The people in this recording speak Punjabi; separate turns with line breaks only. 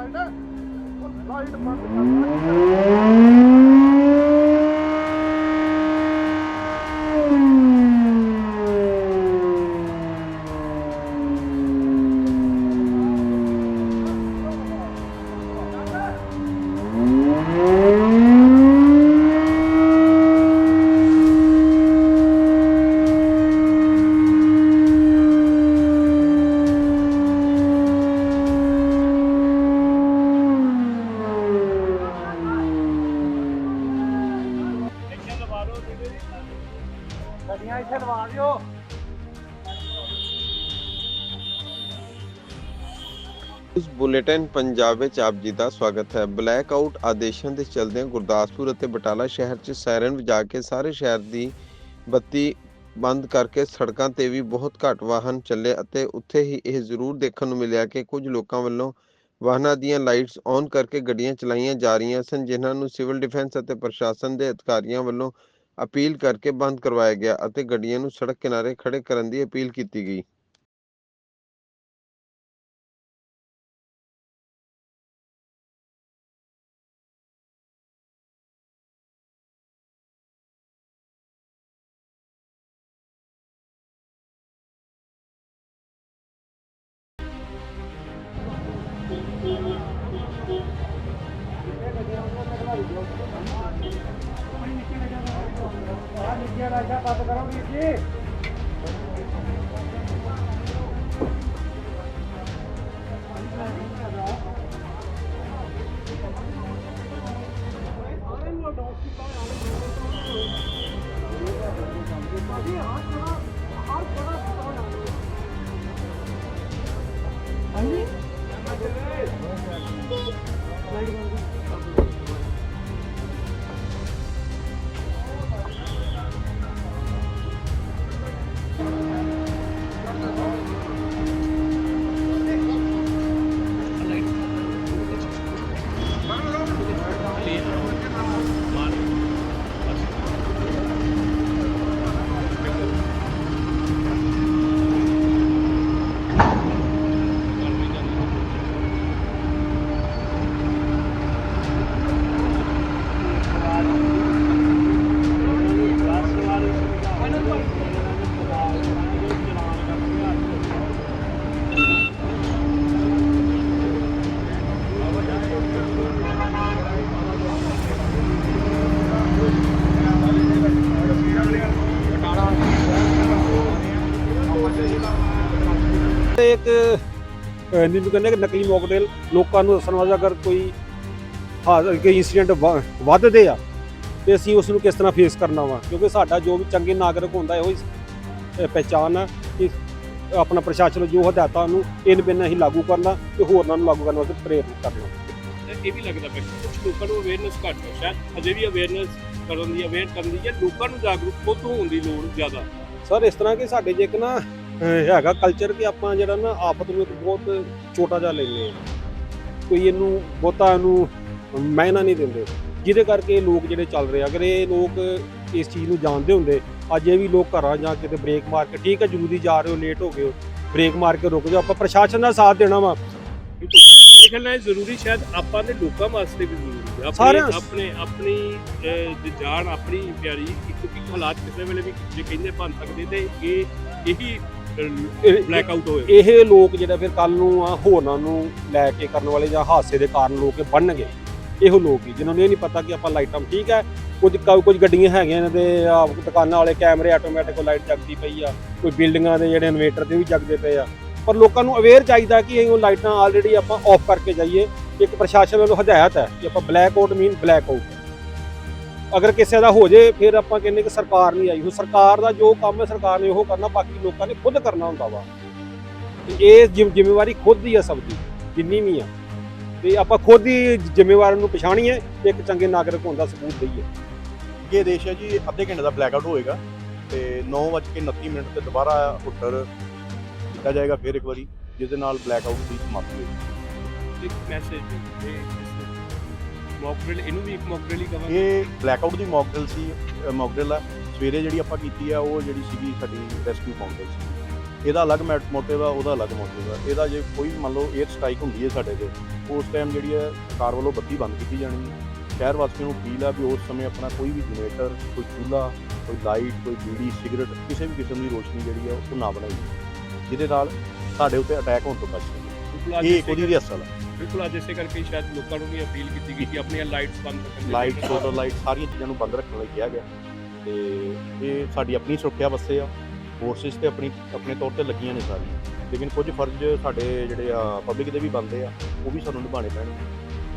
like that. Slide ਇੱਥੇ ਲਵਾ ਦਿਓ।
ਇਸ ਬੁਲੇਟਿਨ ਪੰਜਾਬ ਵਿੱਚ ਆਪ ਜੀ ਦਾ ਸਵਾਗਤ ਹੈ। ਬਲੈਕ ਆਊਟ ਆਦੇਸ਼ਾਂ ਦੇ ਚਲਦਿਆਂ ਗੁਰਦਾਸਪੁਰ ਅਤੇ ਬਟਾਲਾ ਸ਼ਹਿਰ 'ਚ ਸਾਇਰਨ ਵਜਾ ਕੇ ਸਾਰੇ ਸ਼ਹਿਰ ਦੀ ਬੱਤੀ ਬੰਦ ਕਰਕੇ ਸੜਕਾਂ ਤੇ ਵੀ ਬਹੁਤ ਘੱਟ ਵਾਹਨ ਚੱਲੇ ਅਤੇ ਉੱਥੇ ਹੀ ਇਹ ਜ਼ਰੂਰ ਦੇਖਣ ਨੂੰ ਮਿਲਿਆ ਕਿ ਕੁਝ ਲੋਕਾਂ ਵੱਲੋਂ ਵਾਹਨਾਂ ਦੀਆਂ ਲਾਈਟਸ ਔਨ ਕਰਕੇ ਗੱਡੀਆਂ ਚਲਾਈਆਂ ਜਾ ਰਹੀਆਂ ਸਨ, ਜਿਨ੍ਹਾਂ ਨੂੰ ਸਿਵਲ ਡਿਫੈਂਸ ਅਤੇ ਪ੍ਰਸ਼ਾਸਨ ਦੇ ਅਧਿਕਾਰੀਆਂ ਵੱਲੋਂ ਅਪੀਲ ਕਰਕੇ ਬੰਦ ਕਰਵਾਇਆ ਗਿਆ ਅਤੇ ਗੱਡੀਆਂ ਨੂੰ ਸੜਕ ਕਿਨਾਰੇ ਖੜੇ ਕਰਨ ਦੀ ਅਪੀਲ ਕੀਤੀ ਗਈ।
ਹਾਂਜੀ? ਜਿਹਨੂੰ ਕਹਿੰਦੇ ਕਿ ਨਕਲੀ ਮੋਕਟੇਲ ਲੋਕਾਂ ਨੂੰ ਦੱਸਣ ਵਾਸਤੇ ਅਗਰ ਕੋਈ ਹਾਂ ਕੋਈ ਇਨਸੀਡੈਂਟ ਵੱਧਦੇ ਆ ਤੇ ਅਸੀਂ ਉਸ ਨੂੰ ਕਿਸ ਤਰ੍ਹਾਂ ਫੇਸ ਕਰਨਾ ਵਾ? ਕਿਉਂਕਿ ਸਾਡਾ ਜੋ ਵੀ ਚੰਗੇ ਨਾਗਰਿਕ ਹੁੰਦਾ ਹੈ ਉਹ ਹੀ ਪਹਿਚਾਨ ਆ ਕਿ ਆਪਣਾ ਪ੍ਰਸ਼ਾਸਨ ਜੋ ਹਦਾਇਤਾਂ ਨੂੰ ਇਨ ਬਿਨ ਹੀ ਲਾਗੂ ਕਰਨਾ ਤੇ ਹੋਰਨਾਂ ਨੂੰ ਲਾਗੂ ਕਰਨ ਵਾਸਤੇ ਪ੍ਰੇਰਿਤ ਕਰਨਾ।
ਇਹ ਵੀ ਲੱਗਦਾ ਪਿਆ ਕਿ ਕੁਝ ਲੋਕਾਂ ਨੂੰ ਅਵੇਅਰਨੈਸ ਘੱਟ ਹੈ ਸ਼ਾਇਦ ਅਜੇ ਵੀ ਅਵੇਅਰਨੈਸ ਕਰਨ ਦੀ ਅਵੇਅਰ ਕਰਨ ਦੀ ਜਾਂ ਲੋਕਾਂ ਨੂੰ ਜਾਗਰੂਕ ਖੁਦ ਹੋਣ ਦੀ ਲੋੜ ਜ਼ਿਆਦਾ।
ਸਰ ਇਸ ਤਰ੍ਹਾਂ ਕਿ ਸਾਡੇ ਜੇ ਇੱਕ ਨਾ ਹੈਗਾ ਕਲਚਰ ਕਿ ਆਪਾਂ ਜਿਹੜਾ ਨਾ ਆਫਤ ਨੂੰ ਇੱਕ ਬਹੁਤ ਛੋਟਾ ਜਿਹਾ ਲੈਂਦੇ ਆ। ਕੋਈ ਇਹਨੂੰ ਬਹੁਤਾ ਇਹਨੂੰ ਮਹਿਨਾ ਨਹੀਂ ਦਿੰਦੇ। ਜਿਹਦੇ ਕਰਕੇ ਇਹ ਲੋਕ ਜਿਹੜੇ ਚੱਲ ਰਹੇ ਆ ਅਗਰ ਇਹ ਲੋਕ ਇਸ ਚੀਜ਼ ਨੂੰ ਜਾਣਦੇ ਹੁੰਦੇ ਅੱਜ ਇਹ ਵੀ ਲੋਕ ਘਰਾਂ ਜਾਂ ਕਿਤੇ ਬ੍ਰੇਕ ਮਾਰ ਕੇ ਠੀਕ ਹੈ ਜ਼ਰੂਰੀ ਜਾ ਰਹੇ ਹੋ ਲੇਟ ਹੋ ਗਏ ਹੋ ਬ੍ਰੇਕ ਮਾਰ ਕੇ ਰੁਕ ਜਾਓ ਆਪਾਂ ਪ੍ਰਸ਼ਾਸਨ ਦਾ ਸਾਥ ਦੇਣਾ ਵਾ।
ਖਿਆਲ ਨਾਲ ਇਹ ਜ਼ਰੂਰੀ ਸ਼ਾਇਦ ਆਪਾਂ ਦੇ ਲੋਕਾਂ ਵਾਸਤੇ ਵੀ ਜ਼ਰੂਰੀ ਹੈ ਆਪਣੇ ਆਪਣੇ ਜਾਨ ਆਪਣੀ ਪਿਆਰੀ ਇੱਕ ਇੱਕ ਹਾਲਾਤ ਕਿਸੇ ਵੇਲੇ ਵੀ ਜੇ ਕਹਿੰਦੇ ਬਣ ਸਕਦੇ ਤੇ ਇਹੀ ਇਹ- ਬਲੈਕ ਆਊਟ ਹੋਏ।
ਇਹ ਲੋਕ ਜਿਹੜਾ ਫਿਰ ਕੱਲ ਨੂੰ ਆ ਹੋਰਨਾਂ ਨੂੰ ਲੈ ਕੇ ਕਰਨ ਵਾਲੇ ਜਾਂ ਹਾਦਸੇ ਦੇ ਕਾਰਨ ਲੋਕ ਬਣਨਗੇ। ਇਹੋ ਲੋਕ ਹੀ ਜਿਨ੍ਹਾਂ ਨੂੰ ਇਹ ਨਹੀਂ ਪਤਾ ਕਿ ਆਪਾਂ ਲਾਈਟਾਂ ਠੀਕ ਹੈ ਕੁਝ ਕੁਝ ਗੱਡੀਆਂ ਹੈਗੀਆਂ ਇਹਨਾਂ ਦੇ ਆਹ ਦੁਕਾਨਾਂ ਵਾਲੇ ਕੈਮਰੇ ਆਟੋਮੈਟਿਕ ਲਾਈਟ ਜਗਦੀ ਪਈ ਆ ਕੋਈ ਬਿਲਡਿੰਗਾਂ ਦੇ ਜਿਹੜੇ ਇਨਵੇਟਰ ਤੇ ਵੀ ਜਗਦੇ ਪਏ ਆ। ਪਰ ਲੋਕਾਂ ਨੂੰ ਅਵੇਅਰ ਚਾਹੀਦਾ ਕਿ ਇਹ ਲਾਈਟਾਂ ਆਲਰੇਡੀ ਆਪਾਂ ਆਫ ਕਰਕੇ ਜਾਈਏ। ਇੱਕ ਪ੍ਰਸ਼ਾਸਨ ਵੱਲੋਂ ਹਦਾਇਤ ਹੈ ਕਿ ਆਪਾਂ black out mean black out ਅਗਰ ਕਿਸੇ ਦਾ ਹੋ ਜੇ ਫਿਰ ਆਪਾਂ ਕਹਿੰਦੇ ਕਿ ਸਰਕਾਰ ਨਹੀਂ ਆਈ। ਉਹ ਸਰਕਾਰ ਦਾ ਜੋ ਕੰਮ ਹੈ ਸਰਕਾਰ ਨੇ ਉਹ ਕਰਨਾ ਬਾਕੀ ਲੋਕਾਂ ਨੇ ਖੁਦ ਕਰਨਾ ਹੁੰਦਾ ਵਾ। ਤੇ ਇਹ ਜ਼ਿੰਮ- ਜ਼ਿੰਮੇਵਾਰੀ ਖੁਦ ਦੀ ਆ ਸਭ ਦੀ ਜਿੰਨੀ ਵੀ ਆ। ਤੇ ਆਪਾਂ ਖੁਦ ਹੀ ਜ਼ਿੰਮੇਵਾਰ ਨੂੰ ਪਛਾਣੀਏ ਤੇ ਇੱਕ ਚੰਗੇ ਨਾਗਰਿਕ ਹੋਣ ਦਾ ਸਬੂਤ ਦਈਏ।
ਇਹ ਦੇਸ਼ ਹੈ ਜੀ ਅੱਧੇ ਘੰਟੇ ਦਾ ਬਲੈਕ ਆਊਟ ਹੋਏਗਾ ਤੇ 9:29 ਮਿੰਟ ਤੇ ਦੁਬਾਰਾ ਹੁੱਟਰ ਕੀਤਾ ਜਾਏਗਾ ਫਿਰ ਇੱਕ ਵਾਰੀ ਜਿਸ ਦੇ ਨਾਲ ਬਲੈਕ ਆਊਟ ਦੀ ਸਮਾਪਤੀ ਹੋਏਗੀ।
ਇੱਕ ਮੈਸੇਜ ਇਹ ਮੌਕਡਰਿਲ ਇਹਨੂੰ ਵੀ ਇੱਕ ਮੌਕਡਰਿਲ ਹੀ ਕਵਾਂਗੇ।
ਇਹ ਬਲੈਕ ਆਊਟ ਦੀ ਮੌਕਡਰਿਲ ਸੀ ਮੌਕਡਰਿਲ ਆ। ਸਵੇਰੇ ਜਿਹੜੀ ਆਪਾਂ ਕੀਤੀ ਆ ਉਹ ਜਿਹੜੀ ਸੀਗੀ ਸਾਡੀ ਰੈਸਕਿਊ ਮੌਕਡਰਿਲ ਸੀ। ਇਹਦਾ ਅਲੱਗ ਮੋਟਿਵ ਆ ਉਹਦਾ ਅਲੱਗ ਮੋਟਿਵ ਆ। ਇਹਦਾ ਜੇ ਕੋਈ ਮੰਨ ਲਓ 에ਅਰ ਸਟ੍ਰਾਈਕ ਹੁੰਦੀ ਹੈ ਸਾਡੇ ਤੇ ਉਸ ਟਾਈਮ ਜਿਹੜੀ ਹੈ ਸਰਕਾਰ ਵੱਲੋਂ ਬੱਤੀ ਬੰਦ ਕੀਤੀ ਜਾਣੀ ਹੈ। ਸ਼ਹਿਰ ਵਾਸੀਆਂ ਨੂੰ ਅਪੀਲ ਆ ਵੀ ਉਸ ਸਮੇਂ ਆਪਣਾ ਕੋਈ ਵੀ ਜਨਰੇਟਰ ਕੋਈ ਚੁੱਲ੍ਹਾ ਕੋਈ ਲਾਈਟ ਕੋਈ ਬੀੜੀ ਸਿਗਰਟ ਕਿਸੇ ਵੀ ਕਿਸਮ ਦੀ ਰੋਸ਼ਨੀ ਜਿਹੜੀ ਆ ਉਹ ਨਾ ਬਣਾਈ। ਜਿਹਦੇ ਨਾਲ ਸਾਡੇ ਉੱਤੇ ਅਟੈਕ ਹੋਣ ਤੋਂ ਬਚ ਇਹ
ਇਸੇ
ਉਹਦੀ ਅਸਲ ਹੈ
ਬਿਲਕੁਲ ਅੱਜ ਇਸੇ ਕਰਕੇ ਸ਼ਾਇਦ ਲੋਕਾਂ ਨੂੰ ਵੀ ਅਪੀਲ ਕੀਤੀ ਗਈ ਕਿ ਆਪਣੀਆਂ ਲਾਈਟਸ ਬੰਦ ਰੱਖਣ
ਲਾਈਟ ਸੋਲਰ ਲਾਈਟ ਸਾਰੀਆਂ ਚੀਜ਼ਾਂ ਨੂੰ ਬੰਦ ਰੱਖਣ ਲਈ ਕਿਹਾ ਗਿਆ। ਤੇ ਇਹ ਸਾਡੀ ਆਪਣੀ ਸੁਰੱਖਿਆ ਵਾਸਤੇ ਆ। ਫੋਰਸਿਸ ਤੇ ਆਪਣੀ ਆਪਣੇ ਤੌਰ ਤੇ ਲੱਗੀਆਂ ਨੇ ਸਾਰੀਆਂ। ਲੇਕਿਨ ਕੁਝ ਫਰਜ਼ ਸਾਡੇ ਜਿਹੜੇ ਆ ਪਬਲਿਕ ਦੇ ਵੀ ਬਣਦੇ ਆ ਉਹ ਵੀ ਸਾਨੂੰ ਨਿਭਾਉਣੇ ਪੈਣਗੇ।